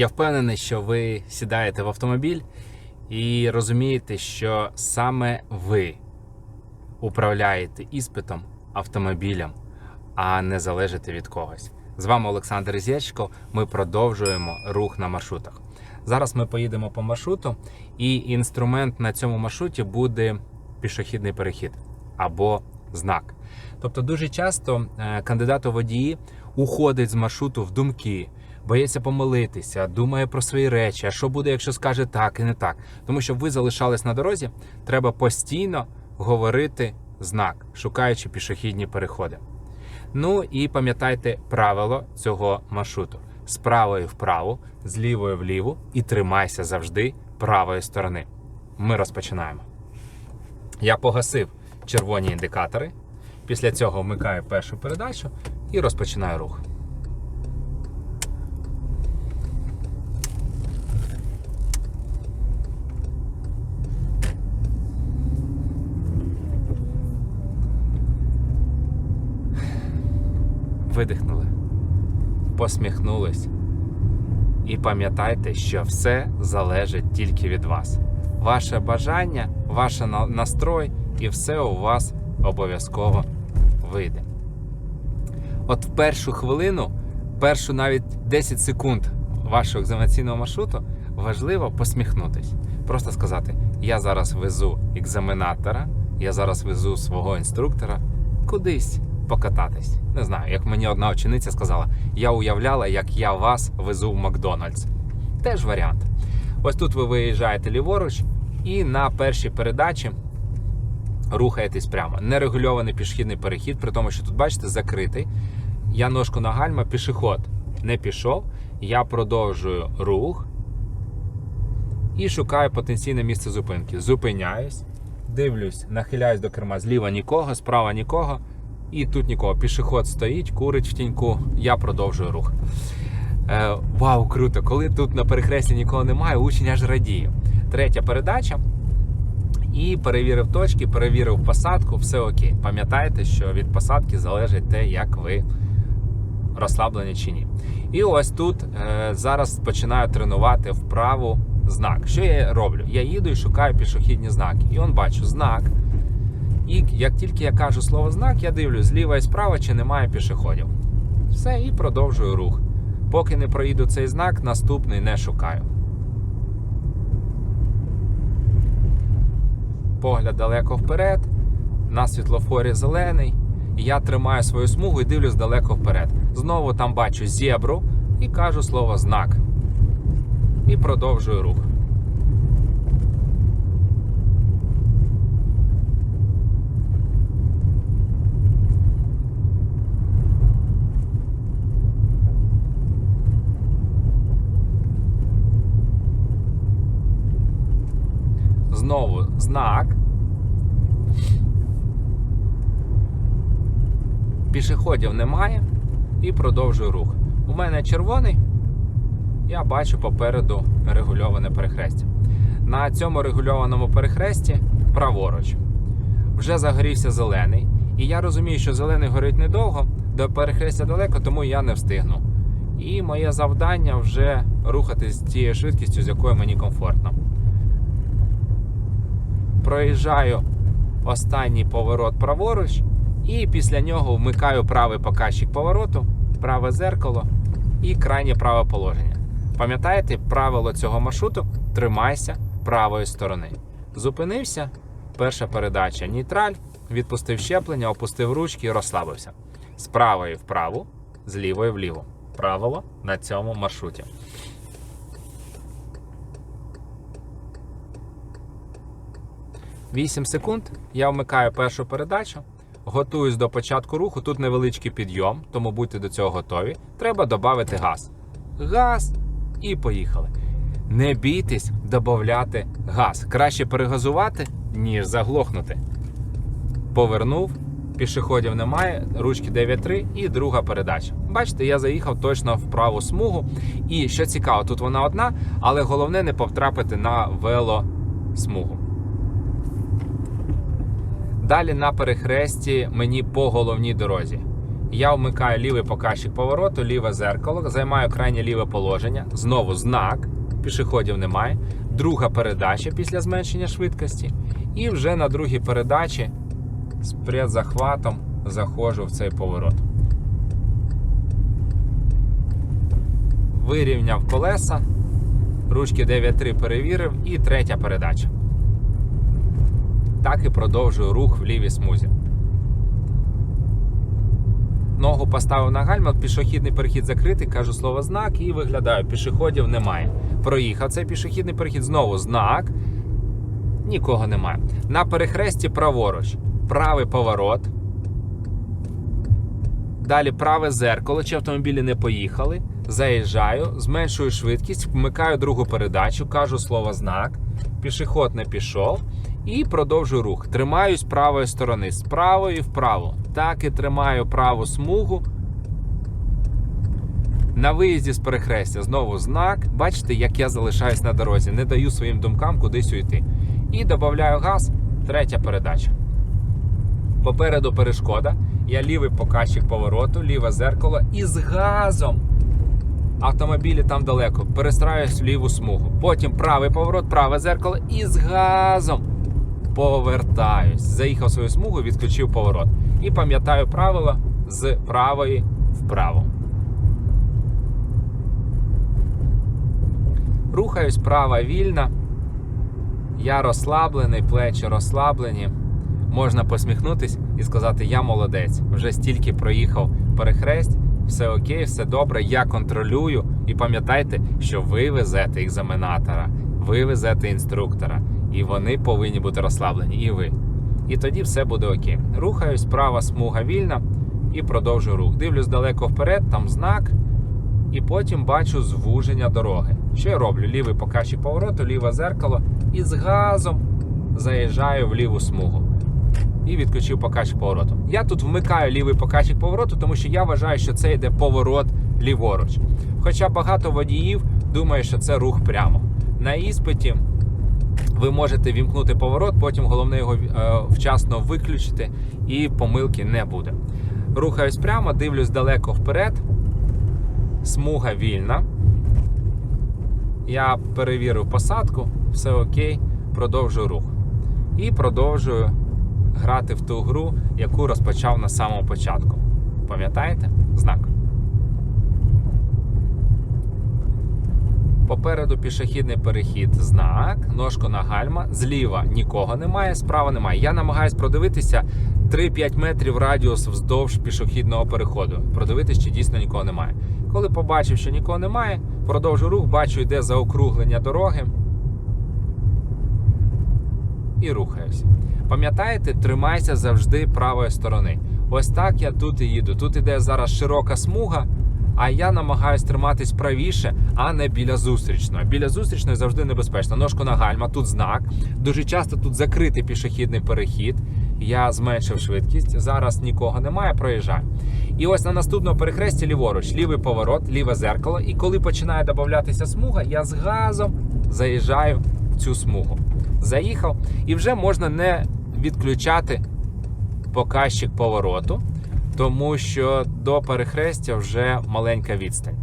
Я впевнений, що ви сідаєте в автомобіль і розумієте, що саме ви управляєте іспитом автомобілем, а не залежите від когось. З вами Олександр Ізєчко. Ми продовжуємо рух на маршрутах. Зараз ми поїдемо по маршруту, і інструмент на цьому маршруті буде пішохідний перехід або знак. Тобто, дуже часто е, кандидат у водії уходить з маршруту в думки, боїться помилитися, думає про свої речі. А що буде, якщо скаже так і не так? Тому що ви залишались на дорозі, треба постійно говорити знак, шукаючи пішохідні переходи. Ну і пам'ятайте правило цього маршруту: з правої вправо, з лівої вліву і тримайся завжди правої сторони. Ми розпочинаємо. Я погасив червоні індикатори. Після цього вмикаю першу передачу і розпочинаю рух. Видихнули, посміхнулись. І пам'ятайте, що все залежить тільки від вас. Ваше бажання, ваш настрой, і все у вас обов'язково вийде. От в першу хвилину, першу навіть 10 секунд вашого екзаменаційного маршруту важливо посміхнутись. Просто сказати: я зараз везу екзаменатора, я зараз везу свого інструктора кудись покататись. Не знаю, як мені одна учениця сказала, я уявляла, як я вас везу в Макдональдс. Теж варіант. Ось тут ви виїжджаєте ліворуч, і на першій передачі рухаєтесь прямо. Нерегульований пішохідний перехід, при тому, що тут, бачите, закритий. Я ножку на гальма, пішоход не пішов. Я продовжую рух і шукаю потенційне місце зупинки. Зупиняюсь, дивлюсь, нахиляюсь до керма. Зліва нікого, справа нікого. І тут нікого. Пішоход стоїть, курить в тіньку. Я продовжую рух. Е, вау, круто! Коли тут на перехресті нікого немає, учень аж радіє. Третя передача. І перевірив точки, перевірив посадку, все окей. Пам'ятайте, що від посадки залежить те, як ви розслаблені чи ні. І ось тут е, зараз починаю тренувати вправу знак. Що я роблю? Я їду і шукаю пішохідні знаки. І он бачу знак. І як тільки я кажу слово знак, я дивлюсь зліва і справа, чи немає пішоходів. Все, і продовжую рух. Поки не проїду цей знак, наступний не шукаю. Погляд далеко вперед, на світлофорі зелений. Я тримаю свою смугу і дивлюсь далеко вперед. Знову там бачу зебру і кажу слово знак. І продовжую рух. Знову знак. Пішоходів немає і продовжую рух. У мене червоний, я бачу попереду регульоване перехрестя. На цьому регульованому перехресті праворуч. Вже загорівся зелений. І я розумію, що зелений горить недовго, до перехрестя далеко, тому я не встигну. І моє завдання вже рухатись тією швидкістю, з якою мені комфортно. Проїжджаю останній поворот праворуч, і після нього вмикаю правий показчик повороту, праве зеркало і крайнє праве положення. Пам'ятаєте правило цього маршруту? Тримайся правої сторони. Зупинився, перша передача нейтраль, відпустив щеплення, опустив ручки і розслабився. З правої вправу, з лівої вліву. Правило на цьому маршруті. Вісім секунд. Я вмикаю першу передачу, готуюсь до початку руху. Тут невеличкий підйом, тому будьте до цього готові. Треба додати газ. Газ і поїхали. Не бійтесь додати газ. Краще перегазувати, ніж заглохнути. Повернув, пішоходів немає, ручки 9.3 і друга передача. Бачите, я заїхав точно в праву смугу. І що цікаво, тут вона одна, але головне не потрапити на велосмугу. Далі на перехресті мені по головній дорозі. Я вмикаю лівий показчик повороту, ліве зеркало, займаю крайнє ліве положення. Знову знак. Пішоходів немає. Друга передача після зменшення швидкості. І вже на другій передачі з предзахватом заходжу в цей поворот. Вирівняв колеса, ручки 9.3 перевірив і третя передача. Так і продовжую рух в лівій смузі. Ногу поставив на гальма, пішохідний перехід закритий, кажу слово знак і виглядаю, пішоходів немає. Проїхав цей пішохідний перехід, знову знак. Нікого немає. На перехресті праворуч. Правий поворот. Далі праве зеркало, чи автомобілі не поїхали. Заїжджаю, зменшую швидкість, вмикаю другу передачу, кажу слово знак. Пішохід не пішов. І продовжую рух. Тримаюсь правої сторони, з правої вправо. Так і тримаю праву смугу. На виїзді з перехрестя знову знак. Бачите, як я залишаюсь на дорозі, не даю своїм думкам кудись уйти. І додаю газ, третя передача. Попереду перешкода. Я лівий показчик повороту, ліве зеркало і з газом. Автомобілі там далеко. Перестраюсь в ліву смугу. Потім правий поворот, праве зеркало і з газом повертаюсь. Заїхав свою смугу, відключив поворот. І пам'ятаю правило з правої вправо. Рухаюсь права вільна. Я розслаблений, плечі розслаблені. Можна посміхнутись і сказати: Я молодець. Вже стільки проїхав перехресть, все окей, все добре, я контролюю. І пам'ятайте, що ви везете екзаменатора, ви везете інструктора, і вони повинні бути розслаблені, і ви. І тоді все буде окей. Рухаюсь, права смуга вільна і продовжую рух. Дивлюсь далеко вперед, там знак, і потім бачу звуження дороги. Що я роблю? Лівий показчик повороту, ліве зеркало і з газом заїжджаю в ліву смугу. І відключив показчик повороту. Я тут вмикаю лівий показчик повороту, тому що я вважаю, що це йде поворот ліворуч. Хоча багато водіїв думає, що це рух прямо. На іспиті ви можете вімкнути поворот, потім головне його е, вчасно виключити, і помилки не буде. Рухаюсь прямо, дивлюсь далеко вперед. Смуга вільна. Я перевірив посадку, все окей, продовжую рух. І продовжую грати в ту гру, яку розпочав на самому початку. Пам'ятаєте? Знак. Попереду пішохідний перехід, знак, ножку на гальма, зліва нікого немає, справа немає. Я намагаюсь продивитися 3-5 метрів радіус вздовж пішохідного переходу. Продивитись, чи дійсно нікого немає. Коли побачив, що нікого немає, продовжу рух, бачу, йде заокруглення дороги. І рухаюсь. Пам'ятаєте, тримайся завжди правої сторони. Ось так я тут і їду. Тут іде зараз широка смуга, а я намагаюсь триматись правіше, а не біля зустрічної. Біля зустрічної завжди небезпечно. Ножку на гальма, тут знак. Дуже часто тут закритий пішохідний перехід. Я зменшив швидкість. Зараз нікого немає, проїжджаю. І ось на наступному перехресті ліворуч, лівий поворот, ліве зеркало. І коли починає додатися смуга, я з газом заїжджаю в цю смугу. Заїхав, і вже можна не відключати показчик повороту, тому що до перехрестя вже маленька відстань.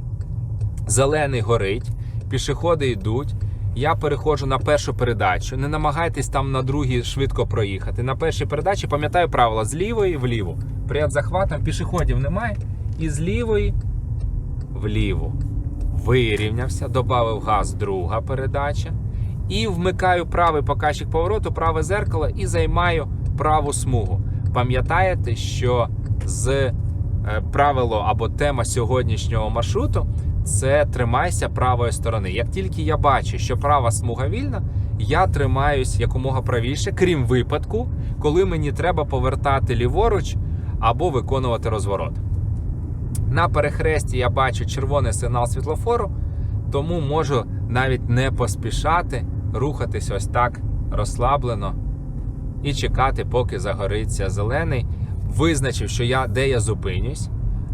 Зелений горить, пішоходи йдуть. Я переходжу на першу передачу. Не намагайтесь там на другій швидко проїхати. На першій передачі пам'ятаю правила з лівої вліву. Перед захватом пішоходів немає. І з лівої вліву. Вирівнявся, додав газ друга передача. І вмикаю правий показчик повороту, праве зеркало і займаю праву смугу. Пам'ятаєте, що з е, правило або тема сьогоднішнього маршруту це тримайся правої сторони. Як тільки я бачу, що права смуга вільна, я тримаюсь якомога правіше, крім випадку, коли мені треба повертати ліворуч або виконувати розворот. На перехресті я бачу червоний сигнал світлофору, тому можу навіть не поспішати, рухатись ось так розслаблено і чекати, поки загориться зелений. Визначив, що я де я зупинюсь.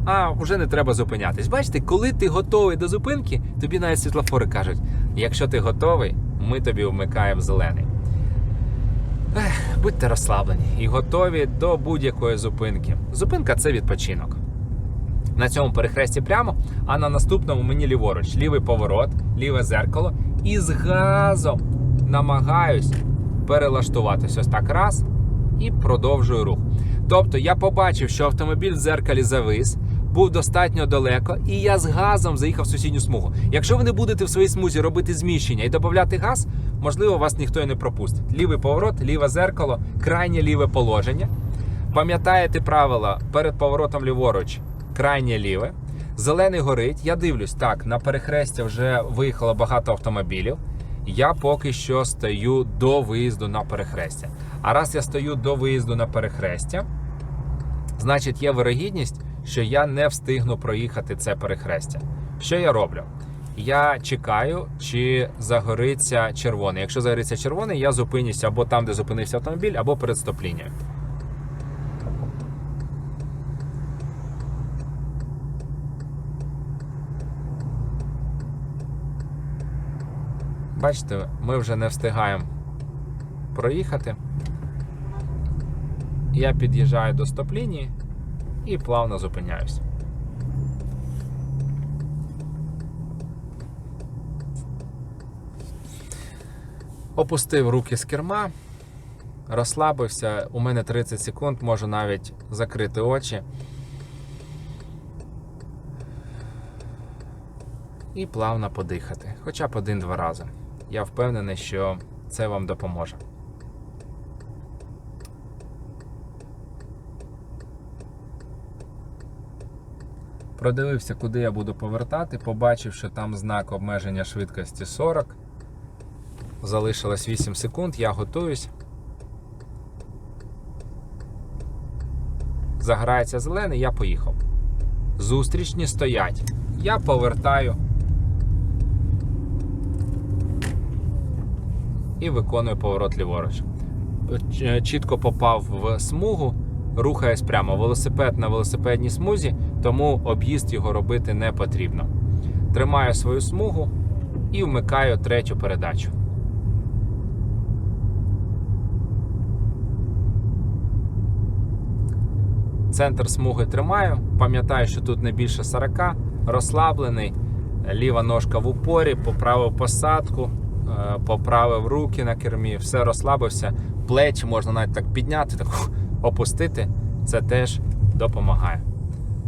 А вже не треба зупинятись. Бачите, коли ти готовий до зупинки, тобі навіть світлофори кажуть: якщо ти готовий, ми тобі вмикаємо зелений. Ех, будьте розслаблені і готові до будь-якої зупинки. Зупинка це відпочинок. на цьому перехресті прямо, а на наступному мені ліворуч. Лівий поворот, ліве зеркало. І з газом намагаюсь перелаштуватись. Ось так раз. І продовжую рух. Тобто я побачив, що автомобіль в дзеркалі завис, був достатньо далеко, і я з газом заїхав в сусідню смугу. Якщо ви не будете в своїй смузі робити зміщення і додати газ, можливо, вас ніхто і не пропустить. Лівий поворот, ліве зеркало, крайнє ліве положення. Пам'ятаєте правила перед поворотом ліворуч, крайнє ліве. Зелений горить. Я дивлюсь, так, на перехрестя вже виїхало багато автомобілів. Я поки що стою до виїзду на перехрестя. А раз я стою до виїзду на перехрестя, значить є вирогідність, що я не встигну проїхати це перехрестя. Що я роблю? Я чекаю, чи загориться червоний. Якщо загориться червоний, я зупинюся або там, де зупинився автомобіль, або перед стоп-лінією. Бачите, ми вже не встигаємо проїхати. Я під'їжджаю до стоп-лінії і плавно зупиняюсь. Опустив руки з керма, розслабився. У мене 30 секунд, можу навіть закрити очі. І плавно подихати, хоча б один-два рази. Я впевнений, що це вам допоможе. Продивився, куди я буду повертати, побачив, що там знак обмеження швидкості 40. Залишилось 8 секунд, я готуюсь. Заграється зелений, я поїхав. Зустрічні стоять. Я повертаю і виконую поворот ліворуч. Чітко попав в смугу, рухаюсь прямо. Велосипед на велосипедній смузі, тому об'їзд його робити не потрібно. Тримаю свою смугу і вмикаю третю передачу. Центр смуги тримаю. Пам'ятаю, що тут не більше 40, розслаблений, ліва ножка в упорі, поправив посадку, е, поправив руки на кермі, все розслабився. Плечі можна навіть так підняти, так ух, опустити. Це теж допомагає.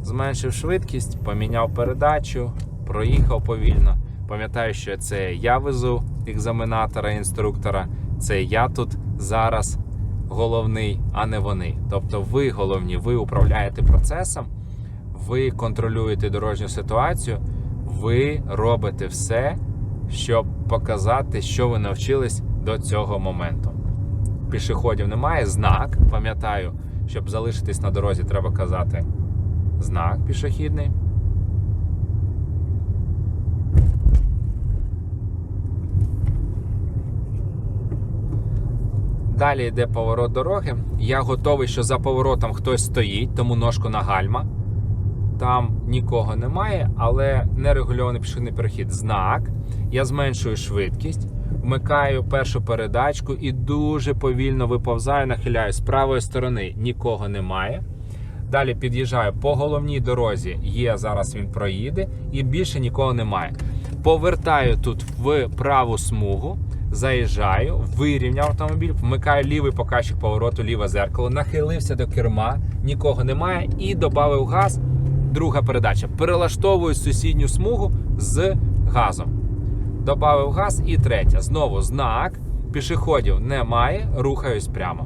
Зменшив швидкість, поміняв передачу, проїхав повільно. Пам'ятаю, що це я везу екзаменатора, інструктора, це я тут зараз головний, а не вони. Тобто ви головні, ви управляєте процесом, ви контролюєте дорожню ситуацію, ви робите все, щоб показати, що ви навчились до цього моменту. Пішоходів немає, знак. Пам'ятаю, щоб залишитись на дорозі, треба казати знак пішохідний. Далі йде поворот дороги. Я готовий, що за поворотом хтось стоїть, тому ножку на гальма. Там нікого немає, але нерегульований пішохідний перехід. Знак. Я зменшую швидкість, вмикаю першу передачку і дуже повільно виповзаю, нахиляю з правої сторони. Нікого немає. Далі під'їжджаю по головній дорозі. Є зараз він проїде, і більше нікого немає. Повертаю тут в праву смугу, заїжджаю, вирівняв автомобіль, вмикаю лівий показчик повороту, ліве зеркало, нахилився до керма, нікого немає, і додав газ. Друга передача. Перелаштовую сусідню смугу з газом. Добавив газ і третя. Знову знак. Пішоходів немає, рухаюсь прямо.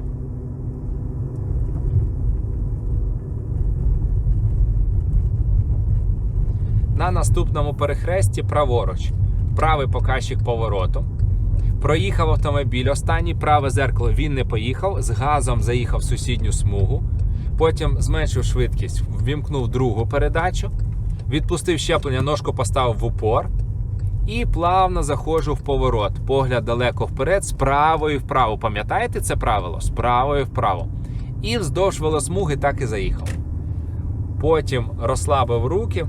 На наступному перехресті праворуч. Правий показчик повороту. Проїхав автомобіль. Останній праве зеркало він не поїхав. З газом заїхав в сусідню смугу. Потім зменшив швидкість, ввімкнув другу передачу, відпустив щеплення, ножку поставив в упор і плавно заходжу в поворот. Погляд далеко вперед, з правої вправо. Пам'ятаєте це правило? З правої вправо. І вздовж велосмуги так і заїхав. Потім розслабив руки.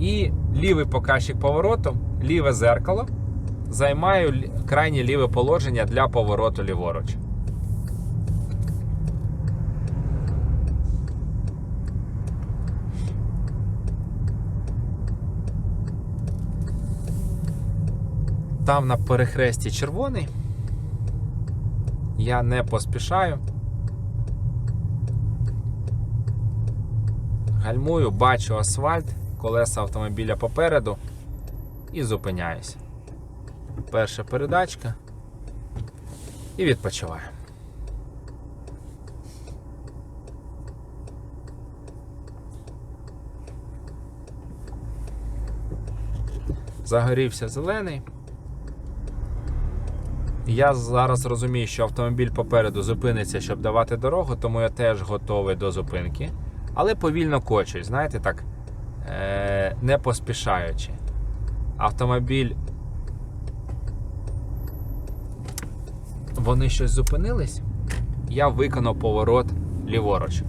І лівий показчик повороту, ліве зеркало. Займаю крайнє ліве положення для повороту ліворуч. Став на перехресті червоний. Я не поспішаю. Гальмую, бачу асфальт, колеса автомобіля попереду і зупиняюсь. Перша передачка і відпочиваю. Загорівся зелений. Я зараз розумію, що автомобіль попереду зупиниться, щоб давати дорогу, тому я теж готовий до зупинки. Але повільно кочусь, знаєте, так, е- не поспішаючи. Автомобіль. Вони щось зупинились. Я виконав поворот ліворуч.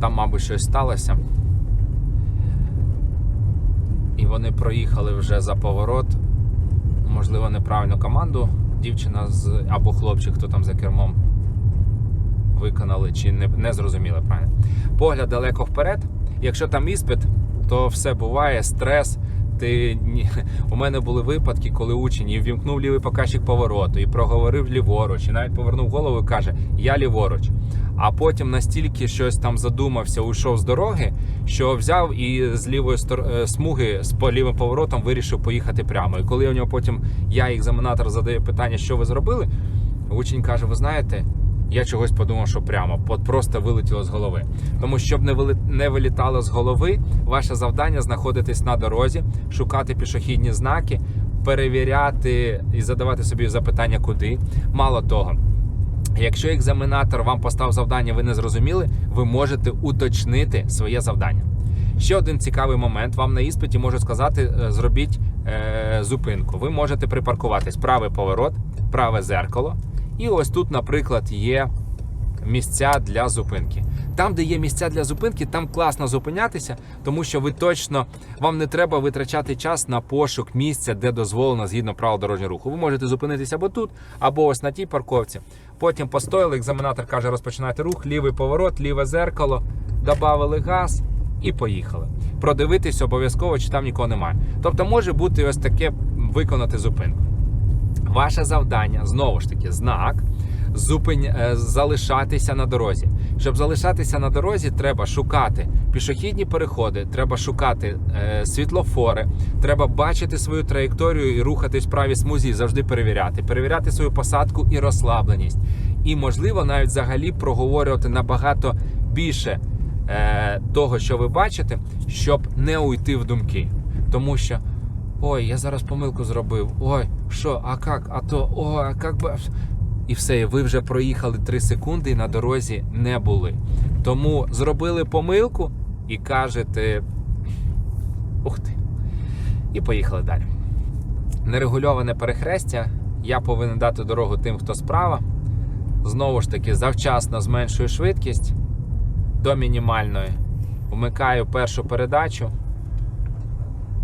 Там, мабуть, щось сталося. І вони проїхали вже за поворот можливо, неправильну команду дівчина з або хлопчик, хто там за кермом виконали, чи не, не зрозуміли правильно. Погляд далеко вперед. Якщо там іспит, то все буває, стрес. Ти у мене були випадки, коли учень і ввімкнув лівий показчик повороту і проговорив ліворуч, і навіть повернув голову і каже: Я ліворуч. А потім настільки щось там задумався, уйшов з дороги, що взяв і з лівої е, смуги з лівим поворотом вирішив поїхати прямо. І коли у нього потім я, екзаменатор, задаю питання, що ви зробили, учень каже: Ви знаєте, я чогось подумав, що прямо, от просто вилетіло з голови. Тому щоб не вили... не вилітало з голови, ваше завдання знаходитись на дорозі, шукати пішохідні знаки, перевіряти і задавати собі запитання, куди. Мало того. Якщо екзаменатор вам поставив завдання, ви не зрозуміли, ви можете уточнити своє завдання. Ще один цікавий момент: вам на іспиті можуть сказати: е, зробіть е, зупинку. Ви можете припаркуватись правий поворот, праве зеркало. І ось тут, наприклад, є місця для зупинки. Там, де є місця для зупинки, там класно зупинятися, тому що ви точно вам не треба витрачати час на пошук місця, де дозволено згідно правил дорожнього руху. Ви можете зупинитися або тут, або ось на тій парковці. Потім постояли, екзаменатор каже, розпочинайте рух, лівий поворот, ліве зеркало, додали газ і поїхали. Продивитись обов'язково, чи там нікого немає. Тобто може бути ось таке виконати зупинку. Ваше завдання знову ж таки знак зупин... е, залишатися на дорозі. Щоб залишатися на дорозі, треба шукати пішохідні переходи, треба шукати е, світлофори, треба бачити свою траєкторію і рухатись в правій смузі, завжди перевіряти, перевіряти свою посадку і розслабленість. І можливо навіть взагалі проговорювати набагато більше е, того, що ви бачите, щоб не уйти в думки. Тому що ой, я зараз помилку зробив. Ой, що, а як? А то, ой, а як би. І все, ви вже проїхали 3 секунди і на дорозі не були. Тому зробили помилку і кажете. Ух ти. І поїхали далі. Нерегульоване перехрестя. Я повинен дати дорогу тим, хто справа. Знову ж таки, завчасно зменшую швидкість до мінімальної. Вмикаю першу передачу.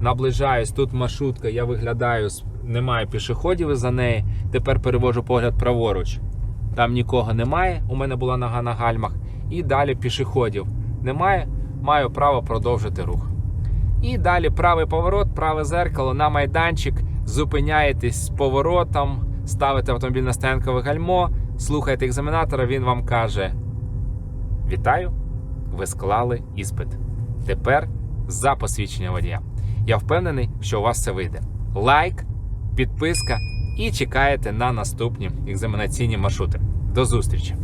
Наближаюсь, тут маршрутка, я виглядаю, с- немає пішоходів за неї. Тепер перевожу погляд праворуч. Там нікого немає, у мене була нога на гальмах. І далі пішоходів немає, маю право продовжити рух. І далі правий поворот, праве зеркало на майданчик. Зупиняєтесь з поворотом, ставите автомобіль на стоянкове гальмо, слухаєте екзаменатора, він вам каже: Вітаю! Ви склали іспит. Тепер за посвідчення водія. Я впевнений, що у вас це вийде. Лайк, підписка і чекаєте на наступні екзаменаційні маршрути. До зустрічі!